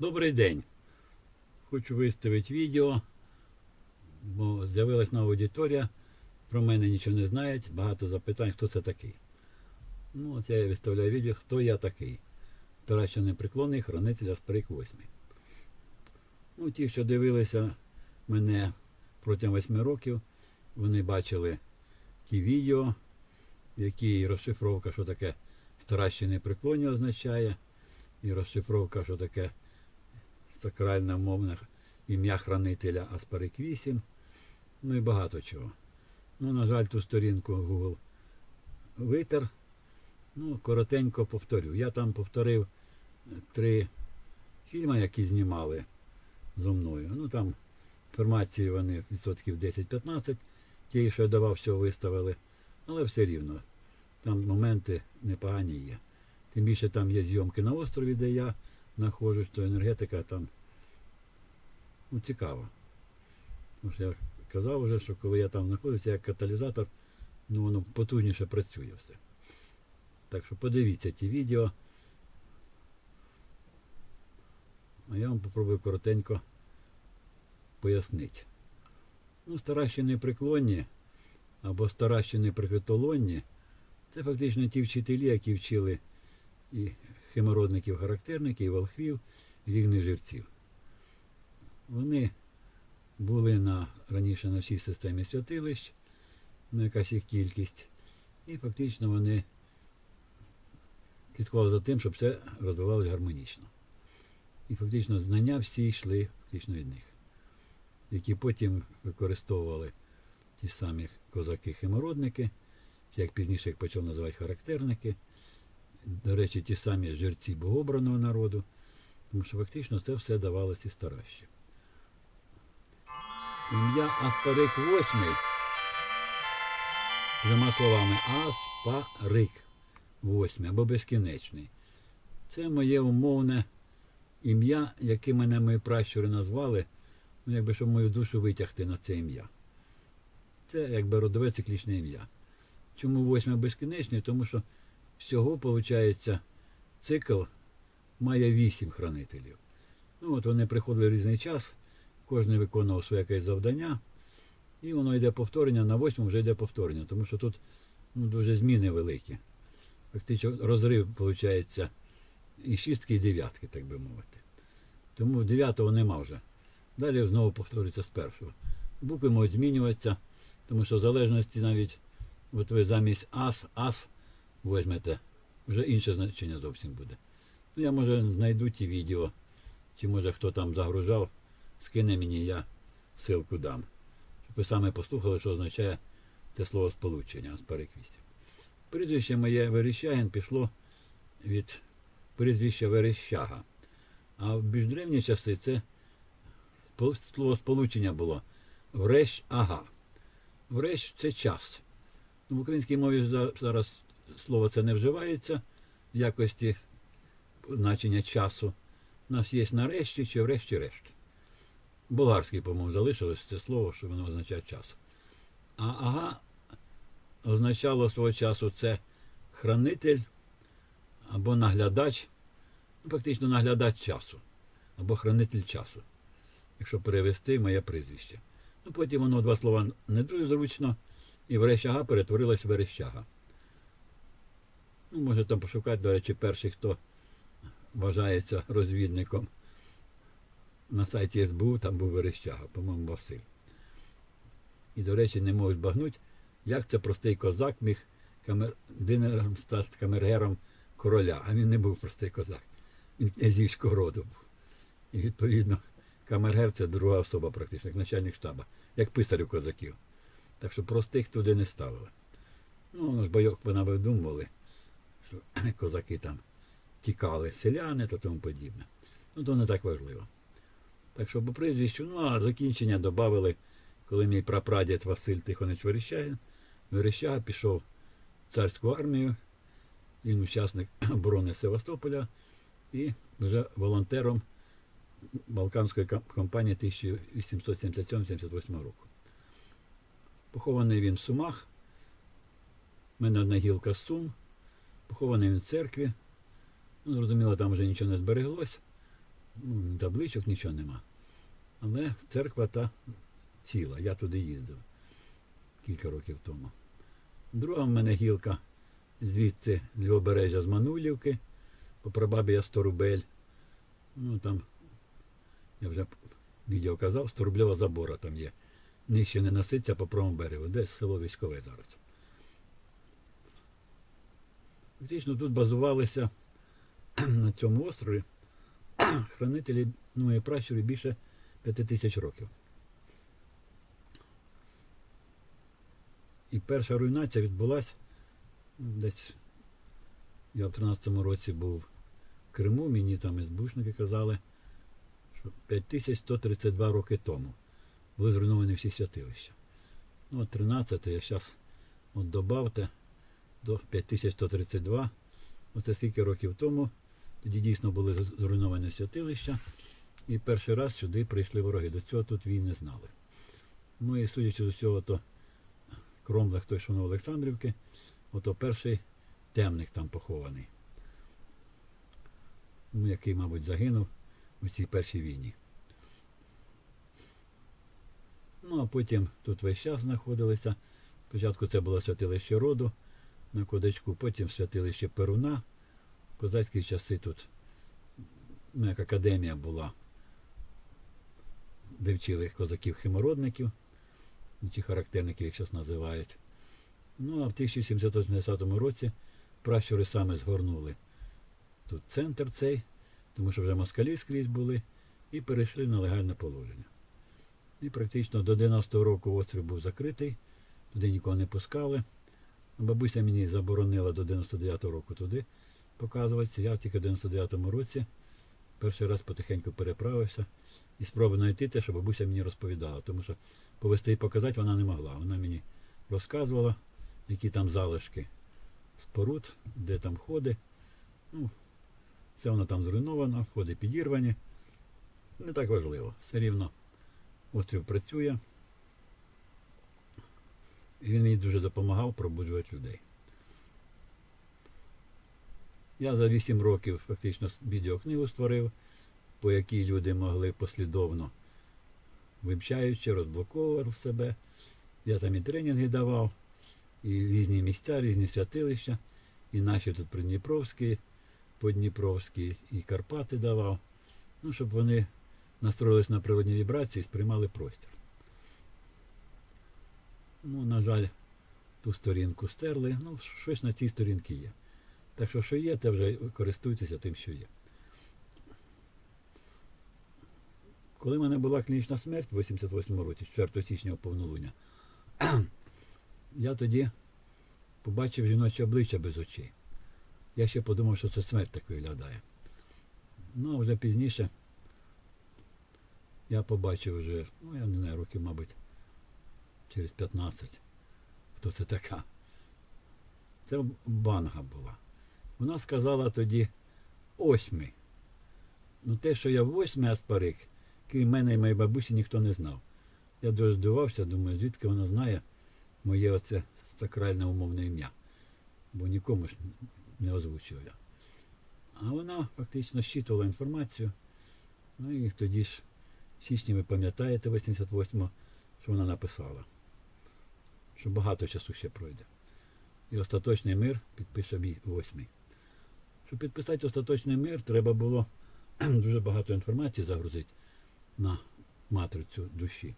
Добрий день. Хочу виставити відео, бо з'явилась нова аудиторія. Про мене нічого не знають, багато запитань, хто це такий. Ну, от я виставляю відео, хто я такий. Тараща непреклонний хранитель Аспарик 8. Ну, ті, що дивилися мене протягом 8 років, вони бачили ті відео, які розшифровка, що таке старащі непреклонні означає, і розшифровка, що таке сакральне мовне ім'я хранителя Аспарик 8, ну і багато чого. Ну, на жаль, ту сторінку Google витер. Ну, коротенько повторю. Я там повторив е, три фільми, які знімали зо мною. Ну там інформації вони відсотків 10-15, ті, що я давав, все виставили. Але все рівно. Там моменти непогані є. Тим більше там є зйомки на острові, де я знаходжусь, то енергетика там ну, цікава. Тому що я казав вже, що коли я там знаходжуся, як каталізатор, ну воно потужніше працює все. Так що подивіться ті відео. А я вам попробую коротенько пояснити. Ну, старащі непреклонні або старащі неприкритолонні це фактично ті вчителі, які вчили і химородників-характерників, волхвів, і рівних живців. Вони були на, раніше на всій системі святилищ, ну якась їх кількість, і фактично вони слідкували за тим, щоб все розвивалося гармонічно. І фактично знання всі йшли фактично від них, які потім використовували ті самі козаки-химородники, як пізніше їх почали називати характерники. До речі, ті самі жерці богообраного народу, тому що фактично це все давалося і старащі. Ім'я Аспарик восьмий. Двома словами, Аспарик восьмий або безкінечний. Це моє умовне ім'я, яке мене мої пращури назвали, ну, якби щоб мою душу витягти на це ім'я. Це якби родове циклічне ім'я. Чому восьме безкінечний? Тому що всього, виходить, цикл має вісім хранителів. Ну, от вони приходили в різний час, кожен виконував своє якесь завдання, і воно йде повторення, на восьму вже йде повторення, тому що тут ну, дуже зміни великі. Фактично розрив, виходить, і шістки, і дев'ятки, так би мовити. Тому дев'ятого нема вже. Далі знову повторюється з першого. Букви можуть змінюватися, тому що в залежності навіть, от ви замість ас, ас візьмете, вже інше значення зовсім буде. Ну, я може знайду ті відео, чи може хто там загружав, скине мені, я ссылку дам. Щоб ви саме послухали, що означає це слово сполучення Аспарик 8. Прізвище моє Верещагін пішло від прізвища Верещага. А в більш древні часи це слово сполучення було врещ ага. Врещ це час. Ну, В українській мові зараз слово це не вживається в якості значення часу. У нас є нарешті чи врешті-решт. Болгарський, по-моєму, залишилось це слово, що воно означає час. А ага означало свого часу це хранитель або наглядач, ну, фактично наглядач часу, або хранитель часу, якщо перевести моє прізвище. Ну, потім воно два слова не дуже зручно, і Верещага перетворилось в Верещага. Ну, може там пошукати, до речі, перший, хто вважається розвідником на сайті СБУ, там був Верещага, по-моєму, Василь. І, до речі, не можуть збагнути, як це простий козак міг камердинером стати камергером короля, а він не був простий козак. Він князівського роду був. І відповідно, камергер це друга особа практично, як начальник штаба, як писар у козаків. Так що простих туди не ставили. Ну, ж бойок вона видумували, що козаки там тікали, селяни та тому подібне. Ну, то не так важливо. Так що по прізвищу, ну а закінчення додали, коли мій прапрадід Василь Тихонич Верещагин, Верещага пішов в царську армію, він учасник оборони Севастополя і вже волонтером Балканської кампанії 1877-78 року. Похований він в Сумах. У мене одна гілка Сум. Похований в церкві. Ну, зрозуміло, там вже нічого не збереглось. Ну, табличок, нічого нема. Але церква та ціла. Я туди їздив кілька років тому. Друга в мене гілка звідси з лівобережжя з Манулівки, по прабабі я 100 рубель. Ну там, я вже відео казав, 100 рублева забора там є. Нижче не носиться по правому берегу, десь село військове зараз. Фактично тут базувалися на цьому острові хранителі ну, і пращури більше п'яти тисяч років. І перша руйнація відбулася десь. Я в 13-му році був в Криму, мені там СБУшники казали, що 5132 роки тому були зруйновані всі святилища. Ну, от 13 я зараз от добавте до 5132. Оце скільки років тому. Тоді дійсно були зруйновані святилища. І перший раз сюди прийшли вороги. До цього тут війни знали. Ну і судячи з усього, то Кромлех, той, що Олександрівки, ото перший темник там похований. Ну, який, мабуть, загинув у цій першій війні. Ну, а потім тут весь час знаходилися. Спочатку це було святилище роду на Кодачку, потім святилище Перуна. В козацькі часи тут ну, як академія була, де вчили козаків-химородників, чи характерників, їх зараз називають. Ну, а в 1780 році пращури саме згорнули тут центр цей, тому що вже москалі скрізь були, і перейшли на легальне положення. І практично до 90-го року острів був закритий, туди нікого не пускали. Бабуся мені заборонила до 99-го року туди показуватися. Я тільки в 99-му році перший раз потихеньку переправився і спробував знайти те, що бабуся мені розповідала, тому що повести і показати вона не могла. Вона мені розказувала, які там залишки споруд, де там входи. Ну, це воно там зруйновано, входи підірвані. Не так важливо. Все рівно острів працює. І він мені дуже допомагав пробуджувати людей. Я за 8 років фактично відеокнигу створив, по якій люди могли послідовно, вивчаючи, розблоковувати себе. Я там і тренінги давав, і різні місця, різні святилища, і наші тут придніпровські, подніпровські, і Карпати давав. Ну, щоб вони настроїлись на природні вібрації і сприймали простір. Ну, на жаль, ту сторінку стерли. Ну, щось на цій сторінці є. Так що, що є, те вже користуйтеся тим, що є. Коли в мене була клінічна смерть в 88 році, 4 січня повнолуння, я тоді побачив жіноче обличчя без очей. Я ще подумав, що це смерть так виглядає. Ну, а вже пізніше я побачив вже, ну я не знаю, років, мабуть, через 15. Хто це така? Це банга була. Вона сказала тоді осьми. Ну те, що я восьмий аспарик, крім мене і моєї бабусі, ніхто не знав. Я дуже здивався, думаю, звідки вона знає моє оце сакральне умовне ім'я. Бо нікому ж не озвучив я. А вона фактично щитувала інформацію. Ну і тоді ж в січні ви пам'ятаєте 88-го, що вона написала. Що багато часу ще пройде. І остаточний мир підпише мій восьмий. Щоб підписати остаточний мир, треба було дуже багато інформації загрузити на матрицю душі.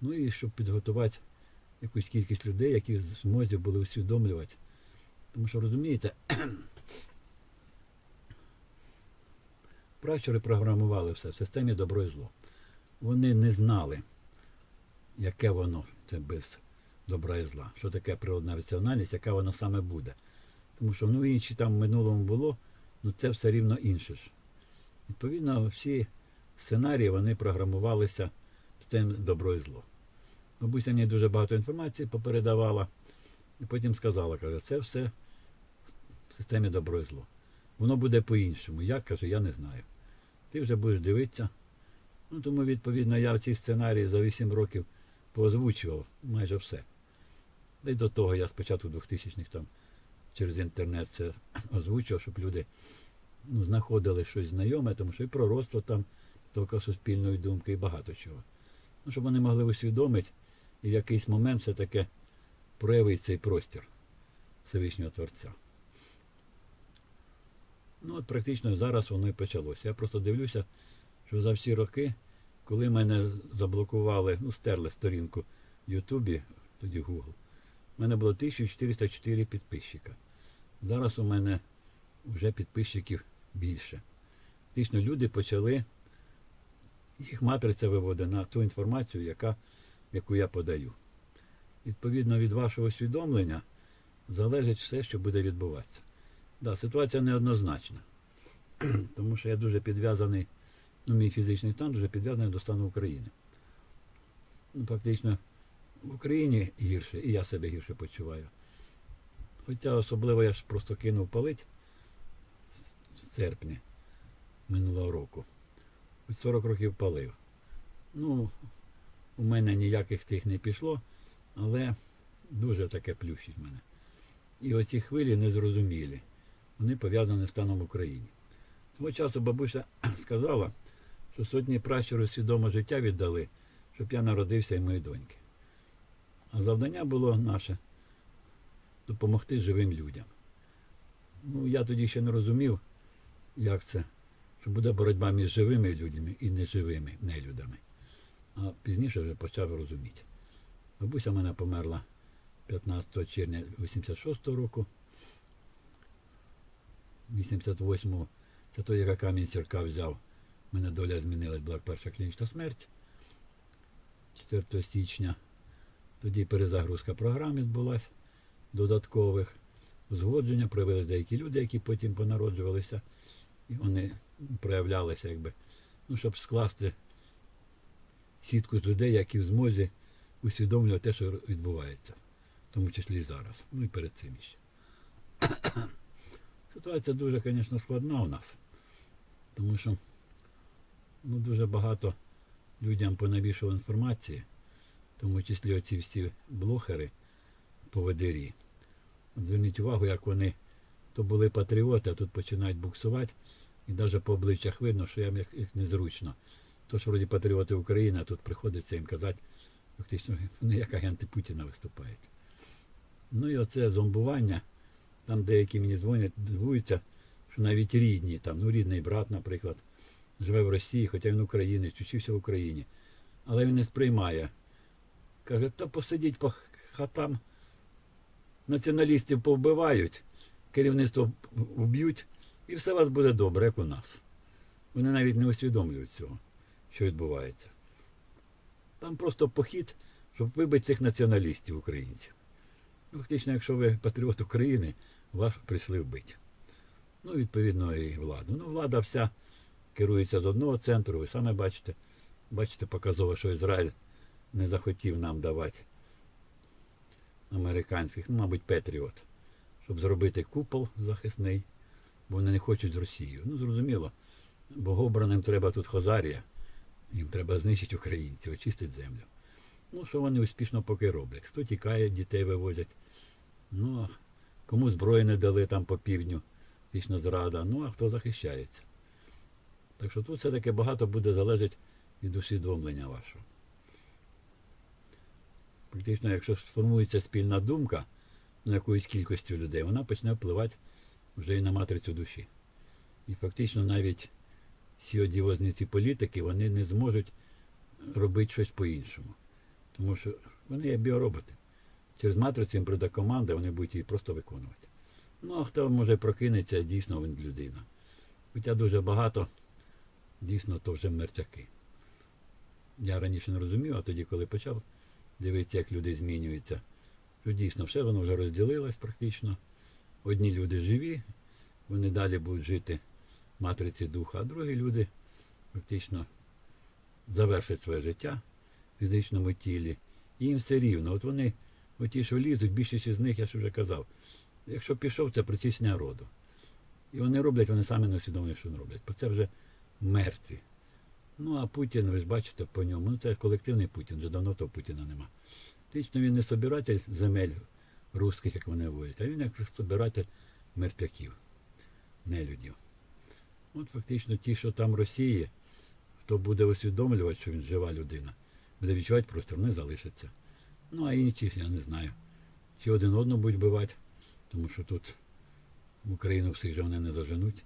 Ну і щоб підготувати якусь кількість людей, які в змозі були усвідомлювати. Тому що, розумієте, пращури програмували все в системі добро і зло. Вони не знали, яке воно це без добра і зла, що таке природна раціональність, яка вона саме буде. Тому що ну інші там в минулому було, ну це все рівно інше ж. Відповідно, всі сценарії вони програмувалися з тим добро і зло. Бабуся мені дуже багато інформації попередавала і потім сказала, каже, це все в системі добро і зло. Воно буде по-іншому. Як каже, я не знаю. Ти вже будеш дивитися. Ну, тому, відповідно, я в ці сценарії за 8 років поозвучував майже все. Й до того я спочатку 2000-х там через інтернет це озвучував, щоб люди ну, знаходили щось знайоме, тому що і пророцтво там, тільки суспільної думки, і багато чого. Ну, щоб вони могли усвідомити і в якийсь момент все-таки проявить цей простір Всевишнього Творця. Ну, от практично зараз воно і почалося. Я просто дивлюся, що за всі роки, коли мене заблокували, ну, стерли сторінку в Ютубі, тоді Google, у мене було 1404 підписчика. Зараз у мене вже підписчиків більше. Фактично люди почали, їх матриця виводить на ту інформацію, яка, яку я подаю. Відповідно від вашого усвідомлення залежить все, що буде відбуватися. Да, ситуація неоднозначна. Тому що я дуже підв'язаний, ну, мій фізичний стан дуже підв'язаний до стану України. Ну, фактично, в Україні гірше, і я себе гірше почуваю. Хоча особливо я ж просто кинув палить в серпні минулого року. Хоч 40 років палив. Ну, у мене ніяких тих не пішло, але дуже таке плющить мене. І оці хвилі незрозумілі. Вони пов'язані з станом в Україні. Свого часу бабуся сказала, що сотні пращурів свідоме життя віддали, щоб я народився і мої доньки. А завдання було наше допомогти живим людям. Ну, я тоді ще не розумів, як це, що буде боротьба між живими людьми і неживими нелюдами. А пізніше вже почав розуміти. Бабуся мене померла 15 червня 86 року. 88-го, це той, яка камінь сірка взяв. Мене доля змінилась, була перша клінічна смерть 4 січня. Тоді перезагрузка програм відбулася, додаткових узгодження, проявилися деякі люди, які потім понароджувалися, і вони проявлялися, якби, ну, щоб скласти сітку з людей, які в змозі усвідомлювати те, що відбувається, в тому числі і зараз, ну і перед цим ще. Ситуація дуже, звісно, складна у нас, тому що ну, дуже багато людям понавішували інформації, тому числі оці всі блохери, поводирі. От зверніть увагу, як вони то були патріоти, а тут починають буксувати, і навіть по обличчях видно, що їм як незручно. То ж вроді патріоти України, а тут приходиться їм казати, фактично, вони як агенти Путіна виступають. Ну і оце зомбування. Там деякі мені дзвонять, дивуються, що навіть рідні, там, ну рідний брат, наприклад, живе в Росії, хоча він українець, вчився в Україні. Але він не сприймає. Каже, та посидіть по хатам, націоналістів повбивають, керівництво вб'ють, і все у вас буде добре, як у нас. Вони навіть не усвідомлюють цього, що відбувається. Там просто похід, щоб вибити цих націоналістів українців. Ну, Фактично, якщо ви патріот України, вас прийшли вбити. Ну, відповідно, і владу. Ну, влада вся керується з одного центру, ви саме бачите. Бачите, показово, що Ізраїль не захотів нам давати американських, ну, мабуть, Петріот, щоб зробити купол захисний, бо вони не хочуть з Росією. Ну, зрозуміло, богобраним треба тут Хозарія, їм треба знищити українців, очистити землю. Ну, що вони успішно поки роблять. Хто тікає, дітей вивозять. Ну, а кому зброї не дали там по півдню, вічна зрада, ну а хто захищається. Так що тут все-таки багато буде залежати від усвідомлення вашого. Практично, якщо сформується спільна думка на якоюсь кількістю людей, вона почне впливати вже і на матрицю душі. І фактично навіть всі одіозні ці політики, вони не зможуть робити щось по-іншому. Тому що вони є біороботи. Через матрицю їм прийде команда, вони будуть її просто виконувати. Ну, а хто може прокинеться, дійсно він людина. Хоча дуже багато, дійсно, то вже мертяки. Я раніше не розумів, а тоді, коли почав дивитися, як люди змінюються, то дійсно все воно вже розділилось практично. Одні люди живі, вони далі будуть жити в матриці духа, а другі люди фактично завершать своє життя в фізичному тілі. І їм все рівно. От вони, оті, що лізуть, більшість з них, я ж вже казав, якщо пішов, це притісня роду. І вони роблять, вони самі не усвідомлюють, що вони роблять. Бо це вже мертві. Ну, а Путін, ви ж бачите по ньому, ну це колективний Путін, вже давно того Путіна нема. Фактично він не собиратель земель русських, як вони говорять, а він як собиратель мертвяків, нелюдів. От фактично ті, що там Росії, хто буде усвідомлювати, що він жива людина, буде відчувати простір, не залишиться. Ну а інші, я не знаю. Чи один одного будуть вбивати, тому що тут в Україну всіх же вони не заженуть,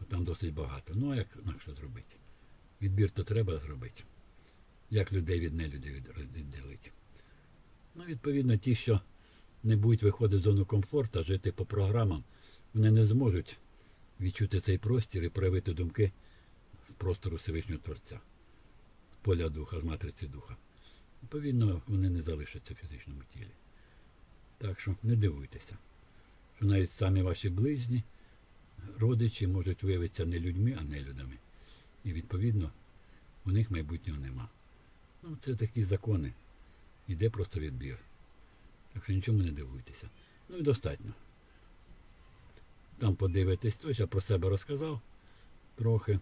бо там досить багато. Ну а як інакше зробити? Відбір то треба зробити. Як людей від нелюдей відділити. Ну, відповідно, ті, що не будуть виходити з зону комфорту, жити по програмам, вони не зможуть відчути цей простір і проявити думки з простору Всевишнього Творця, з поля духа, з матриці духа. Відповідно, вони не залишаться в фізичному тілі. Так що не дивуйтеся, що навіть самі ваші ближні, родичі можуть виявитися не людьми, а нелюдами. І відповідно у них майбутнього нема. Ну, це такі закони. Іде просто відбір. Так що нічому не дивуйтеся. Ну і достатньо. Там подивитесь то, я про себе розказав трохи.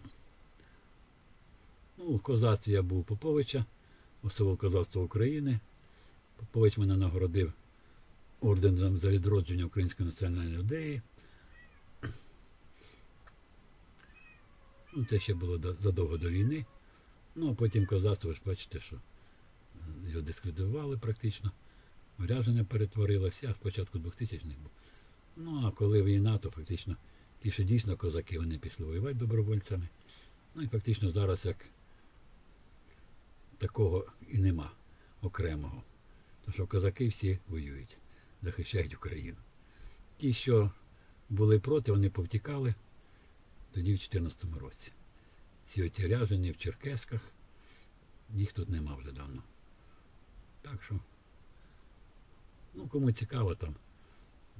Ну, в козацтві я був Поповича, особливо козацтва України. Попович мене нагородив орденом за відродження української національної ідеї. Ну, це ще було до- задовго до війни. Ну, а потім козацтво, ви ж бачите, що його дискредитували практично. Вряжене перетворилося, я спочатку 2000-х був. Ну, а коли війна, то фактично ті, що дійсно козаки, вони пішли воювати добровольцями. Ну і фактично зараз як такого і нема окремого. Тому що козаки всі воюють, захищають Україну. Ті, що були проти, вони повтікали тоді в 2014 році. Ці оті ряжені в Черкесках, їх тут нема вже давно. Так що, ну кому цікаво там,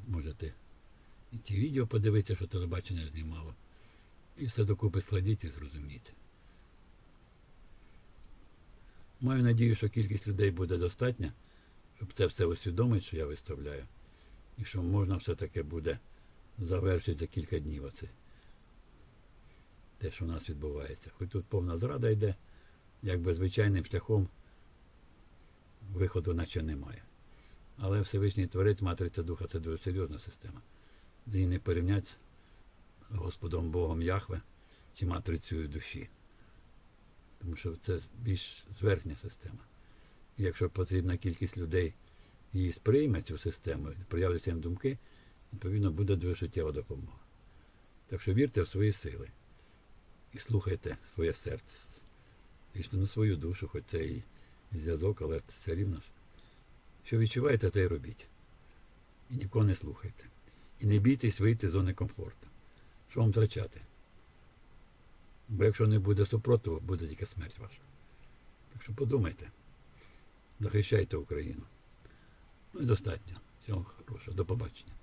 можете і ті відео подивитися, що телебачення знімало. І все докупи складіть і зрозумієте. Маю надію, що кількість людей буде достатня, щоб це все усвідомити, що я виставляю. І що можна все-таки буде завершити за кілька днів оце. Те, що у нас відбувається. Хоч тут повна зрада йде, якби звичайним шляхом виходу наче немає. Але Всевишній Творець, Матриця Духа це дуже серйозна система. Її не порівнять з Господом Богом Яхве чи матрицею душі. Тому що це більш зверхня система. І якщо потрібна кількість людей її сприйме цю систему, проявляться їм думки, відповідно буде дуже суттєва допомога. Так що вірте в свої сили і слухайте своє серце. Звісно, на свою душу, хоч це і, зв'язок, але це рівно ж. Що відчуваєте, те й робіть. І нікого не слухайте. І не бійтесь вийти з зони комфорту. Що вам втрачати? Бо якщо не буде супротиву, буде тільки смерть ваша. Так що подумайте, захищайте Україну. Ну і достатньо. Всього хорошого. До побачення.